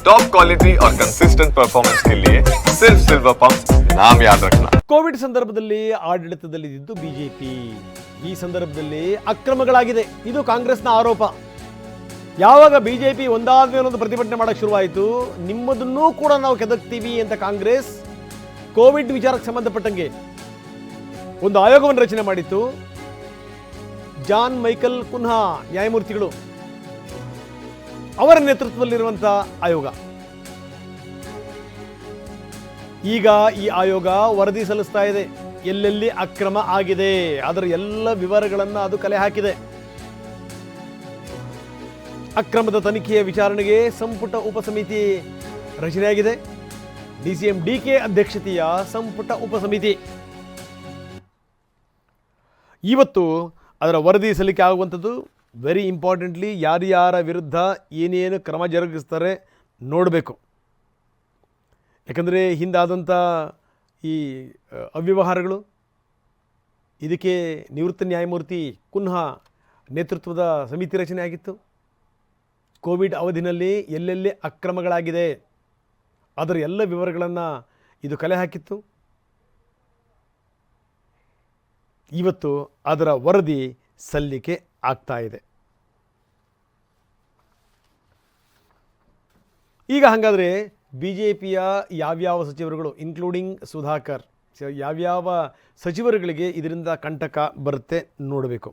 Top quality और consistent performance के लिए सिर्फ सिल्वर पंप नाम याद रखना ಕೋವಿಡ್ ಸಂದರ್ಭದಲ್ಲಿ ಆಡಳಿತದಲ್ಲಿದ್ದು ಬಿಜೆಪಿ ಈ ಸಂದರ್ಭದಲ್ಲಿ ಅಕ್ರಮಗಳಾಗಿದೆ ಇದು ಕಾಂಗ್ರೆಸ್ನ ಆರೋಪ ಯಾವಾಗ ಬಿಜೆಪಿ ಒಂದಾದ ಮೇಲೆ ಒಂದು ಪ್ರತಿಭಟನೆ ಮಾಡಕ್ಕೆ ಶುರುವಾಯಿತು ನಿಮ್ಮದನ್ನೂ ಕೂಡ ನಾವು ಕೆದಕ್ತೀವಿ ಅಂತ ಕಾಂಗ್ರೆಸ್ ಕೋವಿಡ್ ವಿಚಾರಕ್ಕೆ ಸಂಬಂಧಪಟ್ಟಂಗೆ ಒಂದು ಆಯೋಗವನ್ನು ರಚನೆ ಮಾಡಿತ್ತು ಜಾನ್ ಮೈಕಲ್ ಕುನ್ಹಾ ನ್ಯಾಯಮೂರ್ತಿಗಳು ಅವರ ನೇತೃತ್ವದಲ್ಲಿರುವಂಥ ಆಯೋಗ. ಈಗ ಈ ಆಯೋಗ ವರದಿ ಸಲ್ಲಿಸ್ತಾ ಇದೆ. ಎಲ್ಲೆಲ್ಲಿ ಅಕ್ರಮ ಆಗಿದೆ, ಅದರ ಎಲ್ಲ ವಿವರಗಳನ್ನು ಅದು ಕಲೆ ಹಾಕಿದೆ. ಅಕ್ರಮದ ತನಿಖೆಯ ವಿಚಾರಣೆಗೆ ಸಂಪುಟ ಉಪಸಮಿತಿ ರಚನೆಯಾಗಿದೆ. ಡಿಸಿಎಂ ಡಿಕೆ ಅಧ್ಯಕ್ಷತೆಯ ಸಂಪುಟ ಉಪಸಮಿತಿ. ಇವತ್ತು ಅದರ ವರದಿ ಸಲ್ಲಿಕೆ ಆಗುವಂಥದ್ದು ವೆರಿ ಇಂಪಾರ್ಟೆಂಟ್ಲಿ ಯಾರ್ಯಾರ ವಿರುದ್ಧ ಏನೇನು ಕ್ರಮ ಜರುಗಿಸ್ತಾರೆ ನೋಡಬೇಕು. ಯಾಕಂದರೆ ಹಿಂದಾದಂಥ ಈ ಅವ್ಯವಹಾರಗಳು, ಇದಕ್ಕೆ ನಿವೃತ್ತ ನ್ಯಾಯಮೂರ್ತಿ ಕುನ್ಹಾ ನೇತೃತ್ವದ ಸಮಿತಿ ರಚನೆ ಆಗಿತ್ತು. ಕೋವಿಡ್ ಅವಧಿನಲ್ಲಿ ಎಲ್ಲೆಲ್ಲಿ ಅಕ್ರಮಗಳಾಗಿದೆ, ಅದರ ಎಲ್ಲ ವಿವರಗಳನ್ನು ಇದು ಕಲೆ ಹಾಕಿತ್ತು. ಇವತ್ತು ಅದರ ವರದಿ ಸಲ್ಲಿಕೆ ಆಗ್ತಾ ಇದೆ. ಈಗ ಹಾಗಾದರೆ ಬಿ ಜೆ ಪಿಯ ಯಾವ್ಯಾವ ಸಚಿವರುಗಳು ಇನ್ಕ್ಲೂಡಿಂಗ್ ಸುಧಾಕರ್ ಯಾವ್ಯಾವ ಸಚಿವರುಗಳಿಗೆ ಇದರಿಂದ ಕಂಟಕ ಬರುತ್ತೆ ನೋಡಬೇಕು.